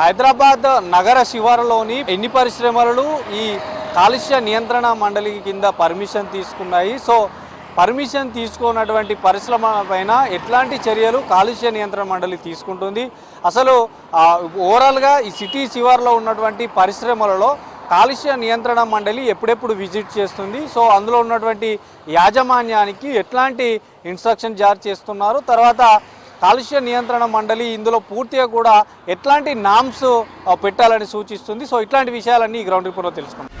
హైదరాబాద్ నగర శివారులోని ఎన్ని పరిశ్రమలు ఈ కాలుష్య నియంత్రణ మండలి కింద పర్మిషన్ తీసుకున్నాయి? సో పర్మిషన్ తీసుకున్నటువంటి పరిశ్రమ పైన ఎట్లాంటి చర్యలు కాలుష్య నియంత్రణ మండలి తీసుకుంటుంది? అసలు ఓవరాల్గా ఈ సిటీ శివారులో ఉన్నటువంటి పరిశ్రమలలో కాలుష్య నియంత్రణ మండలి ఎప్పుడెప్పుడు విజిట్ చేస్తుంది? సో అందులో ఉన్నటువంటి యాజమాన్యానికి ఎట్లాంటి ఇన్స్ట్రక్షన్ జారీ చేస్తున్నారు? తర్వాత కాలుష్య నియంత్రణ మండలి ఇందులో పూర్తిగా కూడా ఎట్లాంటి నామ్స్ పెట్టాలని సూచిస్తుంది. సో ఇట్లాంటి విషయాలన్నీ ఈ గ్రౌండ్ రిపోర్ట్లో తెలుసుకుంటాం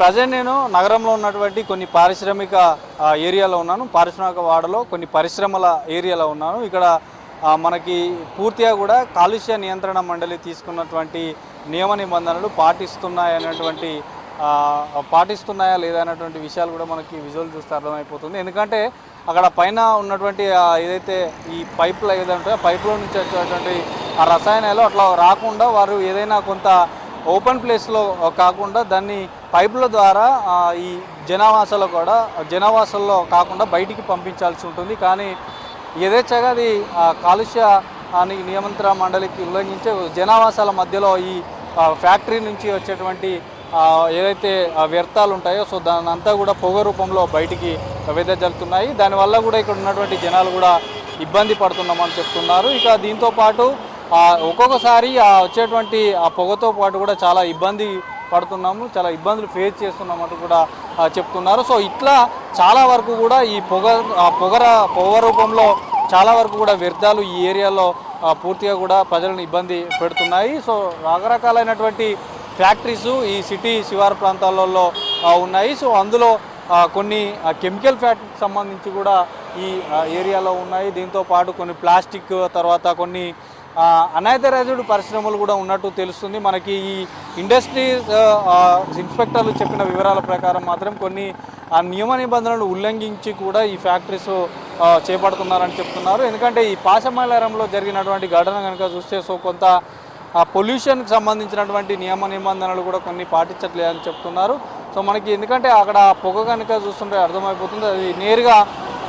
ప్రజెంట్ నేను నగరంలో ఉన్నటువంటి కొన్ని పారిశ్రామిక ఏరియాలో ఉన్నాను. పారిశ్రామిక వాడలో కొన్ని పరిశ్రమల ఏరియాలో ఉన్నాను. ఇక్కడ మనకి పూర్తిగా కూడా కాలుష్య నియంత్రణ మండలి తీసుకున్నటువంటి నియమ నిబంధనలు పాటిస్తున్నాయనేటువంటి పాటిస్తున్నాయా లేదా అనేటువంటి విషయాలు కూడా మనకి విజువల్ చూస్తే అర్థమైపోతుంది. ఎందుకంటే అక్కడ పైన ఉన్నటువంటి ఏదైతే ఈ పైపులు ఏదంటే పైపులో నుంచి వచ్చేటువంటి ఆ రసాయనాలు అట్లా రాకుండా వారు ఏదైనా కొంత ఓపెన్ ప్లేస్లో కాకుండా దాన్ని పైపుల ద్వారా ఈ జనావాసాలు కూడా జనావాసాల్లో కాకుండా బయటికి పంపించాల్సి ఉంటుంది. కానీ యథేచ్ఛగా అది ఆ, కాలుష్య ని- నియంత్రణ మండలికి ఉల్లంఘించే జనావాసాల మధ్యలో ఈ ఫ్యాక్టరీ నుంచి వచ్చేటువంటి ఏదైతే ఆ, వ్యర్థాలు ఉంటాయో సో దాని అంతా కూడా పొగ రూపంలో బయటికి వెదజల్లుతున్నాయి దానివల్ల కూడా ఇక్కడ ఉన్నటువంటి జనాలు కూడా ఇబ్బంది పడుతున్నామని చెప్తున్నారు. ఇక దీంతో పాటు ఒక్కొక్కసారి ఆ వచ్చేటువంటి ఆ పొగతో పాటు కూడా చాలా ఇబ్బంది పడుతున్నాము చాలా ఇబ్బందులు ఫేస్ చేస్తున్నామంటూ కూడా చెప్తున్నారు. సో ఇట్లా చాలా వరకు కూడా ఈ పొగ ఆ పొగర పొగ రూపంలో చాలా వరకు కూడా వ్యర్థాలు ఈ ఏరియాలో పూర్తిగా కూడా ప్రజలను ఇబ్బంది పెడుతున్నాయి. సో రకరకాలైనటువంటి ఫ్యాక్టరీస్ ఈ సిటీ శివారు ప్రాంతాలలో ఉన్నాయి. సో అందులో కొన్ని కెమికల్ ఫ్యాక్టరీకి సంబంధించి కూడా ఈ ఏరియాలో ఉన్నాయి. దీంతో పాటు కొన్ని ప్లాస్టిక్ తర్వాత కొన్ని అనైతరైజ్డ్ పరిశ్రమలు కూడా ఉన్నట్టు తెలుస్తుంది. మనకి ఈ ఇండస్ట్రీస్ ఇన్స్పెక్టర్లు చెప్పిన వివరాల ప్రకారం మాత్రం కొన్ని ఆ నియమ నిబంధనలు ఉల్లంఘించి కూడా ఈ ఫ్యాక్టరీస్ చేపడుతున్నారని చెప్తున్నారు. ఎందుకంటే ఈ పాశమైలారంలో జరిగినటువంటి ఘటన కనుక చూస్తే సో కొంత ఆ పొల్యూషన్కి సంబంధించినటువంటి నియమ నిబంధనలు కూడా కొన్ని పాటించట్లేదని చెప్తున్నారు. సో మనకి ఎందుకంటే అక్కడ పొగ కనుక చూస్తుంటే అర్థమైపోతుంది. అది నేరుగా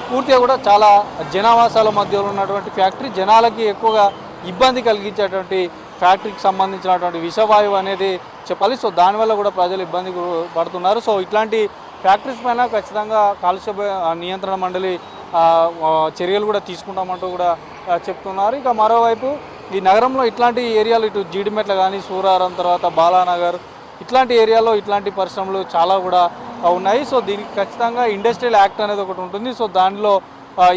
పూర్తిగా కూడా చాలా జనావాసాల మధ్యలో ఉన్నటువంటి ఫ్యాక్టరీ జనాలకి ఎక్కువగా ఇబ్బంది కలిగించేటువంటి ఫ్యాక్టరీకి సంబంధించినటువంటి విషవాయువు అనేది చెప్పాలి. సో దానివల్ల కూడా ప్రజలు ఇబ్బంది పడుతున్నారు. సో ఇట్లాంటి ఫ్యాక్టరీస్ పైన ఖచ్చితంగా కాలుష్య నియంత్రణ మండలి చర్యలు కూడా తీసుకుంటామంటూ కూడా చెప్తున్నారు. ఇక మరోవైపు ఈ నగరంలో ఇట్లాంటి ఏరియాలు ఇటు జీడిమెట్ల కానీ సూరారం తర్వాత బాలానగర్ ఇట్లాంటి ఏరియాలో ఇట్లాంటి పరిశ్రమలు చాలా కూడా ఉన్నాయి. సో దీనికి ఖచ్చితంగా ఇండస్ట్రియల్ యాక్ట్ అనేది ఒకటి ఉంటుంది. సో దానిలో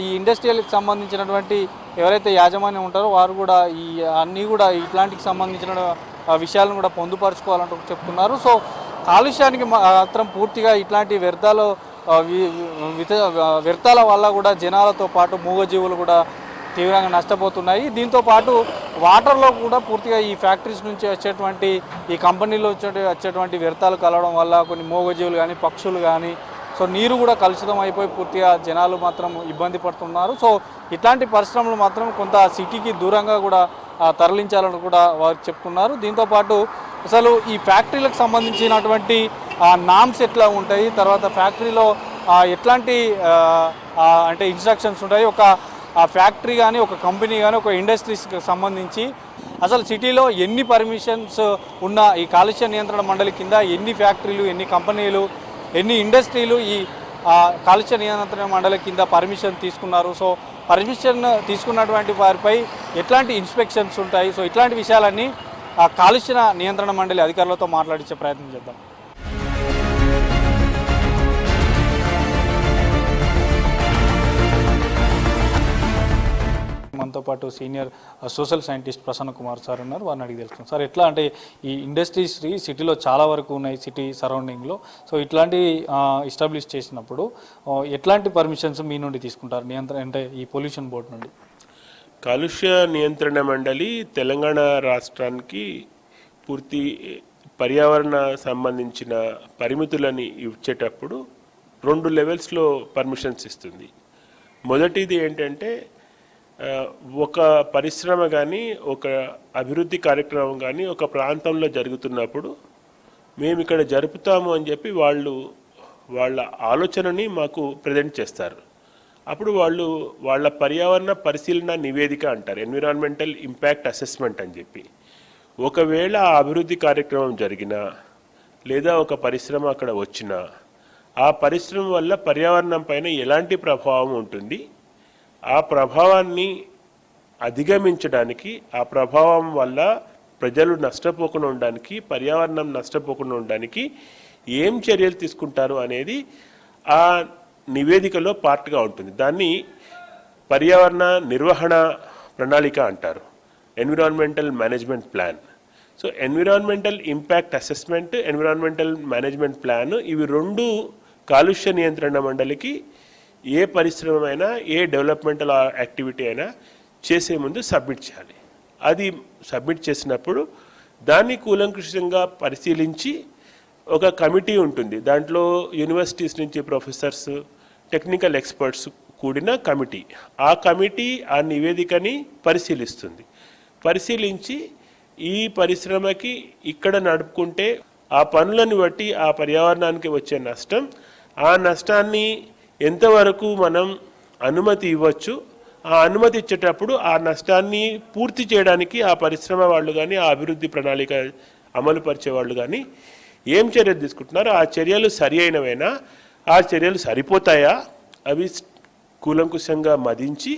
ఈ ఇండస్ట్రియల్కి సంబంధించినటువంటి ఎవరైతే యాజమాన్యం ఉంటారో వారు కూడా ఈ అన్నీ కూడా ఇట్లాంటికి సంబంధించిన విషయాలను కూడా పొందుపరచుకోవాలంటూ చెప్తున్నారు. సో కాలుష్యానికి మాత్రం పూర్తిగా ఇట్లాంటి వ్యర్థాలు వ్యర్థాల వల్ల కూడా జనాలతో పాటు మూగజీవులు కూడా తీవ్రంగా నష్టపోతున్నాయి. దీంతో పాటు వాటర్లో కూడా పూర్తిగా ఈ ఫ్యాక్టరీస్ నుంచి వచ్చేటువంటి ఈ కంపెనీలో వచ్చే వచ్చేటువంటి వ్యర్థాలు కలవడం వల్ల కొన్ని మోగజీవులు కానీ పక్షులు కానీ సో నీరు కూడా కలుషితం అయిపోయి పూర్తిగా జనాలు మాత్రం ఇబ్బంది పడుతున్నారు. సో ఇట్లాంటి పరిశ్రమలు మాత్రం కొంత సిటీకి దూరంగా కూడా తరలించాలని కూడా వారు చెప్తున్నారు. దీంతోపాటు అసలు ఈ ఫ్యాక్టరీలకు సంబంధించినటువంటి నామ్స్ ఎట్లా ఉంటాయి? తర్వాత ఫ్యాక్టరీలో ఎట్లాంటి అంటే ఇన్స్ట్రక్షన్స్ ఉంటాయి? ఒక ఆ ఫ్యాక్టరీ కానీ ఒక కంపెనీ కానీ ఒక ఇండస్ట్రీస్కి సంబంధించి అసలు సిటీలో ఎన్ని పర్మిషన్స్ ఉన్న ఈ కాలుష్య నియంత్రణ మండలి కింద ఎన్ని ఫ్యాక్టరీలు ఎన్ని కంపెనీలు ఎన్ని ఇండస్ట్రీలు ఈ కాలుష్య నియంత్రణ మండలి కింద పర్మిషన్ తీసుకున్నారు. సో పర్మిషన్ తీసుకున్నటువంటి వారిపై ఎట్లాంటి ఇన్స్పెక్షన్స్ ఉంటాయి? సో ఇట్లాంటి విషయాలన్నీ ఆ కాలుష్య నియంత్రణ మండలి అధికారులతో మాట్లాడించే ప్రయత్నం చేద్దాం. మనతో పాటు senior social scientist Prasanna Kumar sir ఉన్నారు. వారిని అడిగి తెలుసుకుందాం. సార్ ఎట్లా అంటే ఈ ఇండస్ట్రీస్ సిటీలో చాలా వరకు ఉన్నాయి సిటీ సరౌండింగ్లో. సో ఇట్లాంటి ఎస్టాబ్లిష్ చేసినప్పుడు ఎట్లాంటి పర్మిషన్స్ మీ నుండి తీసుకుంటారు నియంత్రణ అంటే ఈ పొల్యూషన్ బోర్డు నుండి? కాలుష్య నియంత్రణ మండలి తెలంగాణ రాష్ట్రానికి పూర్తి పర్యావరణ సంబంధించిన పరిమితులని ఇచ్చేటప్పుడు రెండు లెవెల్స్లో పర్మిషన్స్ ఇస్తుంది. మొదటిది ఏంటంటే ఒక పరిశ్రమ కానీ ఒక అభివృద్ధి కార్యక్రమం కానీ ఒక ప్రాంతంలో జరుగుతున్నప్పుడు మేము ఇక్కడ జరుపుతాము అని చెప్పి వాళ్ళు వాళ్ళ ఆలోచనని మాకు ప్రజెంట్ చేస్తారు. అప్పుడు వాళ్ళు వాళ్ళ పర్యావరణ పరిశీలన నివేదిక అంటారు ఎన్విరాన్మెంటల్ ఇంపాక్ట్ అసెస్మెంట్ అని చెప్పి. ఒకవేళ ఆ అభివృద్ధి కార్యక్రమం జరిగినా లేదా ఒక పరిశ్రమ అక్కడ వచ్చినా ఆ పరిశ్రమ వల్ల పర్యావరణం పైన ఎలాంటి ప్రభావం ఉంటుంది? ఆ ప్రభావాన్ని అధిగమించడానికి ఆ ప్రభావం వల్ల ప్రజలు నష్టపోకుండా ఉండడానికి పర్యావరణం నష్టపోకుండా ఉండడానికి ఏం చర్యలు తీసుకుంటారు అనేది ఆ నివేదికలో పార్ట్గా ఉంటుంది. దాన్ని పర్యావరణ నిర్వహణ ప్రణాళిక అంటారు. Environmental management plan so environmental impact assessment environmental management plan ఇవి రెండు కాలుష్య నియంత్రణ మండలికి ఏ పరిశ్రమ అయినా ఏ డెవలప్మెంటల్ యాక్టివిటీ అయినా చేసే ముందు సబ్మిట్ చేయాలి. అది సబ్మిట్ చేసినప్పుడు దాన్ని కూలంకృషంగా పరిశీలించి ఒక కమిటీ ఉంటుంది. దాంట్లో యూనివర్సిటీస్ నుంచి ప్రొఫెసర్స్ టెక్నికల్ ఎక్స్పర్ట్స్ కూడిన కమిటీ ఆ కమిటీ ఆ నివేదికని పరిశీలిస్తుంది. పరిశీలించి ఈ పరిశ్రమకి ఇక్కడ నడుపుకుంటే ఆ పనులను బట్టి ఆ పర్యావరణానికి వచ్చే నష్టం ఆ నష్టాన్ని ఎంతవరకు మనం అనుమతి ఇవ్వచ్చు ఆ అనుమతి ఇచ్చేటప్పుడు ఆ నష్టాన్ని పూర్తి చేయడానికి ఆ పరిశ్రమ వాళ్ళు కానీ ఆ అభివృద్ధి ప్రణాళిక అమలు పరిచే వాళ్ళు కానీ ఏం చర్యలు తీసుకుంటున్నారో? ఆ చర్యలు సరి అయినవేనా ఆ చర్యలు సరిపోతాయా? అవి కూలంకుశంగా మదించి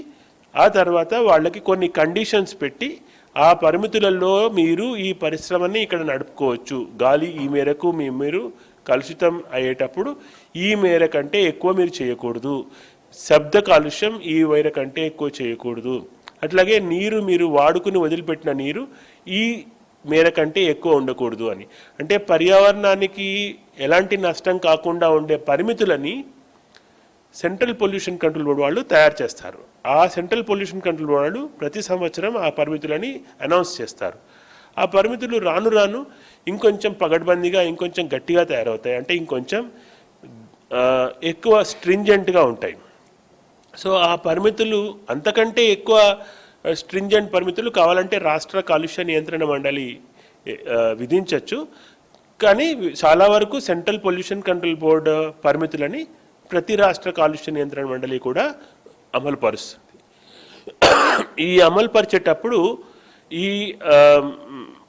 ఆ తర్వాత వాళ్ళకి కొన్ని కండిషన్స్ పెట్టి ఆ పరిమితులలో మీరు ఈ పరిశ్రమని ఇక్కడ నడుపుకోవచ్చు. గాలి ఈ మేరకు మీ మీరు కలుషితం అయ్యేటప్పుడు ఈ మేర కంటే ఎక్కువ మీరు చేయకూడదు. శబ్ద కాలుష్యం ఈ మేర కంటే ఎక్కువ చేయకూడదు. అట్లాగే నీరు మీరు వాడుకుని వదిలిపెట్టిన నీరు ఈ మేర కంటే ఎక్కువ ఉండకూడదు అని. అంటే పర్యావరణానికి ఎలాంటి నష్టం కాకుండా ఉండే పరిమితులని సెంట్రల్ పొల్యూషన్ కంట్రోల్ బోర్డు వాళ్ళు తయారు చేస్తారు. ఆ సెంట్రల్ పొల్యూషన్ కంట్రోల్ బోర్డు వాళ్ళు ప్రతి సంవత్సరం ఆ పరిమితులని అనౌన్స్ చేస్తారు. ఆ పరిమితులు రాను రాను ఇంకొంచెం పగడ్బందీగా ఇంకొంచెం గట్టిగా తయారవుతాయి. అంటే ఇంకొంచెం ఎక్కువ స్ట్రింజెంట్గా ఉంటాయి. సో ఆ పరిమితులు అంతకంటే ఎక్కువ స్ట్రింజెంట్ పరిమితులు కావాలంటే రాష్ట్ర కాలుష్య నియంత్రణ మండలి విధించవచ్చు కానీ చాలా వరకు సెంట్రల్ పొల్యూషన్ కంట్రోల్ బోర్డు పరిమితులని ప్రతి రాష్ట్ర కాలుష్య నియంత్రణ మండలి కూడా అమలు పరుస్తుంది ఈ అమలు పరిచేటప్పుడు ఈ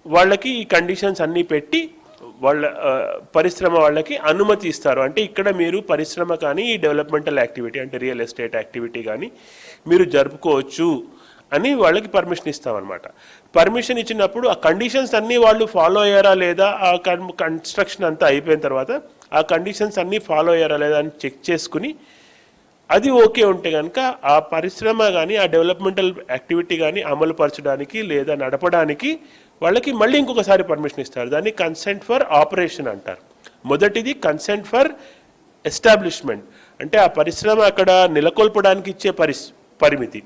వాళ్ళకి ఈ కండిషన్స్ అన్నీ పెట్టి వాళ్ళ పరిశ్రమ వాళ్ళకి అనుమతి ఇస్తారు. అంటే ఇక్కడ మీరు పరిశ్రమ కానీ ఈ డెవలప్మెంటల్ యాక్టివిటీ అంటే రియల్ ఎస్టేట్ యాక్టివిటీ కానీ మీరు జరుపుకోవచ్చు అని వాళ్ళకి పర్మిషన్ ఇస్తామన్నమాట. పర్మిషన్ ఇచ్చినప్పుడు ఆ కండిషన్స్ అన్నీ వాళ్ళు ఫాలో అయ్యారా లేదా ఆ కన్స్ట్రక్షన్ అంతా అయిపోయిన తర్వాత ఆ కండిషన్స్ అన్నీ ఫాలో అయ్యారా లేదా అని చెక్ చేసుకుని అది ఓకే ఉంటే కనుక ఆ పరిశ్రమ కానీ ఆ డెవలప్మెంటల్ యాక్టివిటీ కానీ అమలు పరచడానికి లేదా నడపడానికి వాళ్ళకి మళ్ళీ ఇంకొకసారి పర్మిషన్ ఇస్తారు. దాన్ని కన్సెంట్ ఫర్ ఆపరేషన్ అంటారు. మొదటిది కన్సెంట్ ఫర్ ఎస్టాబ్లిష్మెంట్ అంటే ఆ పరిశ్రమ అక్కడ నెలకొల్పడానికి ఇచ్చే పరిస్ పరిమితి.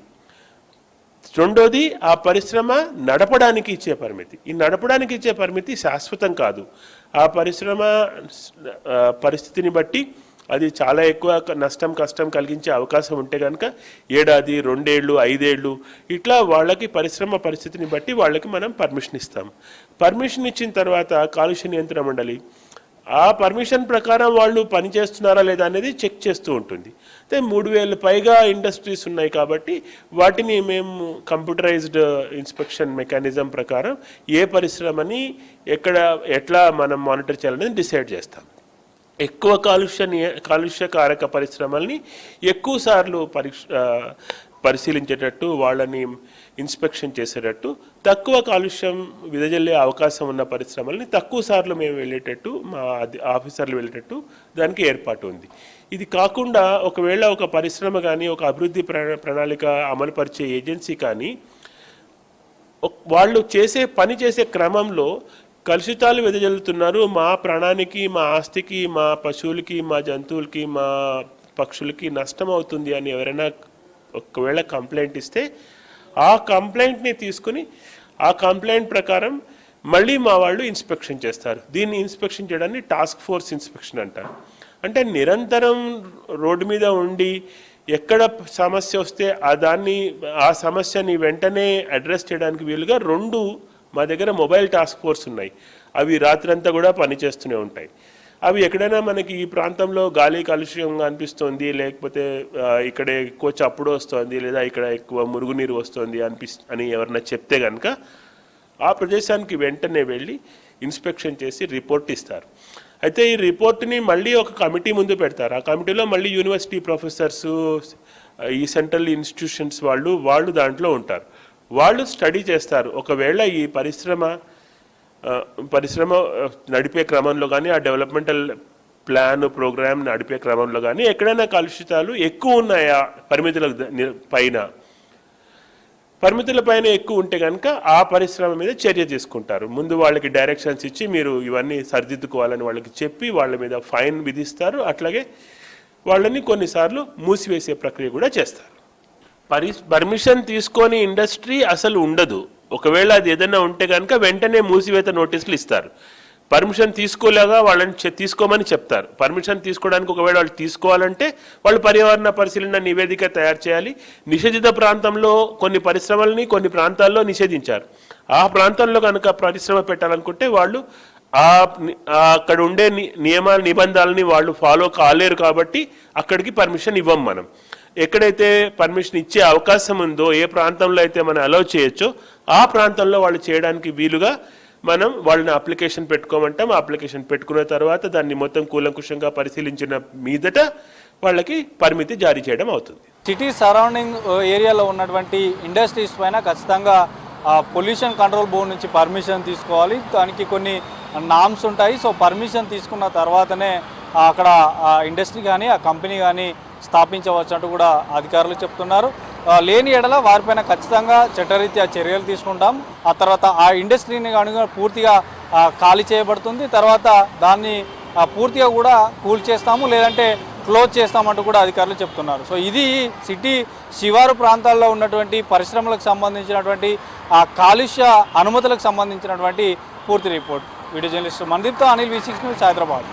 రెండోది ఆ పరిశ్రమ నడపడానికి ఇచ్చే పరిమితి. ఈ నడపడానికి ఇచ్చే పరిమితి శాశ్వతం కాదు. ఆ పరిశ్రమ పరిస్థితిని బట్టి అది చాలా ఎక్కువ నష్టం కష్టం కలిగించే అవకాశం ఉంటే కనుక ఏడాది రెండేళ్ళు ఐదేళ్ళు ఇట్లా వాళ్ళకి పరిశ్రమ పరిస్థితిని బట్టి వాళ్ళకి మనం పర్మిషన్ ఇస్తాం. పర్మిషన్ ఇచ్చిన తర్వాత కాలుష్య నియంత్రణ మండలి ఆ పర్మిషన్ ప్రకారం వాళ్ళు పని చేస్తున్నారా లేదా అనేది చెక్ చేస్తూ ఉంటుంది. అయితే మూడు వేలు పైగా ఇండస్ట్రీస్ ఉన్నాయి కాబట్టి వాటిని మేము కంప్యూటరైజ్డ్ ఇన్స్పెక్షన్ మెకానిజం ప్రకారం ఏ పరిశ్రమని ఎక్కడ ఎట్లా మనం మానిటర్ చేయాలనేది డిసైడ్ చేస్తాం. ఎక్కువ కాలుష్య నియ- కాలుష్యకారక పరిశ్రమల్ని ఎక్కువసార్లు పరీక్ష పరిశీలించేటట్టు వాళ్ళని ఇన్స్పెక్షన్ చేసేటట్టు తక్కువ కాలుష్యం విదజల్లే అవకాశం ఉన్న పరిశ్రమల్ని తక్కువ సార్లు మేము వెళ్ళేటట్టు మా ఆఫీసర్లు వెళ్ళేటట్టు దానికి ఏర్పాటు ఉంది. ఇది కాకుండా ఒకవేళ ఒక పరిశ్రమ కానీ ఒక అభివృద్ధి ప్రణాళిక అమలుపరిచే ఏజెన్సీ కానీ వాళ్ళు చేసే పని చేసే క్రమంలో కలుషితాలు వెదజల్లుతున్నారు. మా ప్రాణానికి మా ఆస్తికి మా పశువులకి మా జంతువులకి మా పక్షులకి నష్టం అవుతుంది అని ఎవరైనా ఒకవేళ కంప్లైంట్ ఇస్తే ఆ కంప్లైంట్ని తీసుకుని ఆ కంప్లైంట్ ప్రకారం మళ్ళీ మా వాళ్ళు ఇన్స్పెక్షన్ చేస్తారు. దీన్ని ఇన్స్పెక్షన్ చేయడాన్ని టాస్క్ ఫోర్స్ ఇన్స్పెక్షన్ అంటారు. అంటే నిరంతరం రోడ్డు మీద ఉండి ఎక్కడ సమస్య వస్తే ఆ దాన్ని ఆ సమస్యని వెంటనే అడ్రస్ చేయడానికి వీలుగా రెండు మా దగ్గర మొబైల్ టాస్క్ ఫోర్స్ ఉన్నాయి. అవి రాత్రంతా కూడా పనిచేస్తూనే ఉంటాయి. అవి ఎక్కడైనా మనకి ఈ ప్రాంతంలో గాలి కాలుష్యంగా అనిపిస్తోంది లేకపోతే ఇక్కడ ఎక్కువ చప్పుడు వస్తోంది లేదా ఇక్కడ ఎక్కువ మురుగునీరు వస్తోంది అనిపిస్ అని ఎవరన్నా చెప్తే కనుక ఆ ప్రదేశానికి వెంటనే వెళ్ళి ఇన్స్పెక్షన్ చేసి రిపోర్ట్ ఇస్తారు. అయితే ఈ రిపోర్ట్ని మళ్ళీ ఒక కమిటీ ముందు పెడతారు. ఆ కమిటీలో మళ్ళీ యూనివర్సిటీ ప్రొఫెసర్స్ ఈ సెంట్రల్ ఇన్స్టిట్యూషన్స్ వాళ్ళు వాళ్ళు దాంట్లో ఉంటారు. వాళ్ళు స్టడీ చేస్తారు. ఒకవేళ ఈ పరిశ్రమ పరిశ్రమ నడిపే క్రమంలో కానీ ఆ డెవలప్మెంటల్ ప్లాన్ ప్రోగ్రామ్ నడిపే క్రమంలో కానీ ఎక్కడైనా కలుషితాలు ఎక్కువ ఉన్నాయా పరిమితుల ద- పైన? పరిమితుల పైన ఎక్కువ ఉంటే కనుక ఆ పరిశ్రమ మీద చర్య తీసుకుంటారు. ముందు వాళ్ళకి డైరెక్షన్స్ ఇచ్చి మీరు ఇవన్నీ సరిదిద్దుకోవాలని వాళ్ళకి చెప్పి వాళ్ళ మీద ఫైన్ విధిస్తారు. అట్లాగే వాళ్ళని కొన్నిసార్లు మూసివేసే ప్రక్రియ కూడా చేస్తారు. పరి పర్మిషన్ తీసుకొని ఇండస్ట్రీ అసలు ఉండదు. ఒకవేళ అది ఏదైనా ఉంటే కనుక వెంటనే మూసివేత నోటీసులు ఇస్తారు. పర్మిషన్ తీసుకోలేగా వాళ్ళని తీసుకోమని చెప్తారు. పర్మిషన్ తీసుకోవడానికి ఒకవేళ వాళ్ళు తీసుకోవాలంటే వాళ్ళు పర్యావరణ పరిశీలన నివేదిక తయారు చేయాలి. నిషేధిత ప్రాంతంలో కొన్ని పరిశ్రమల్ని కొన్ని ప్రాంతాల్లో నిషేధించారు. ఆ ప్రాంతంలో కనుక పరిశ్రమ పెట్టాలనుకుంటే వాళ్ళు ఆ అక్కడ ఉండే నియమాల నిబంధనల్ని వాళ్ళు ఫాలో కాలేరు కాబట్టి అక్కడికి పర్మిషన్ ఇవ్వం మనం. ఎక్కడైతే పర్మిషన్ ఇచ్చే అవకాశం ఉందో ఏ ప్రాంతంలో అయితే మనం అలౌ చేయొచ్చో ఆ ప్రాంతంలో వాళ్ళు చేయడానికి వీలుగా మనం వాళ్ళని అప్లికేషన్ పెట్టుకోమంటాం. అప్లికేషన్ పెట్టుకున్న తర్వాత దాన్ని మొత్తం కూలంకుషంగా పరిశీలించిన మీదట వాళ్ళకి పరిమితి జారీ చేయడం అవుతుంది. సిటీ సరౌండింగ్ ఏరియాలో ఉన్నటువంటి ఇండస్ట్రీస్ పైన ఖచ్చితంగా పొల్యూషన్ కంట్రోల్ బోర్డు నుంచి పర్మిషన్ తీసుకోవాలి. దానికి కొన్ని నామ్స్ ఉంటాయి. సో పర్మిషన్ తీసుకున్న తర్వాతనే అక్కడ ఆ ఇండస్ట్రీ కానీ ఆ కంపెనీ కానీ స్థాపించవచ్చు కూడా అధికారులు చెప్తున్నారు. లేని ఎడల వారిపైన ఖచ్చితంగా చట్టరీత్యా చర్యలు తీసుకుంటాం. ఆ తర్వాత ఆ ఇండస్ట్రీని కనుక పూర్తిగా ఖాళీ చేయబడుతుంది. తర్వాత దాన్ని పూర్తిగా కూడా కూల్ చేస్తాము లేదంటే క్లోజ్ చేస్తామంటూ కూడా అధికారులు చెప్తున్నారు. సో ఇది సిటీ శివారు ప్రాంతాల్లో ఉన్నటువంటి పరిశ్రమలకు సంబంధించినటువంటి ఆ కాలుష్య అనుమతులకు సంబంధించినటువంటి పూర్తి report. Video journalist మందీప్తో Anil V six news Hyderabad.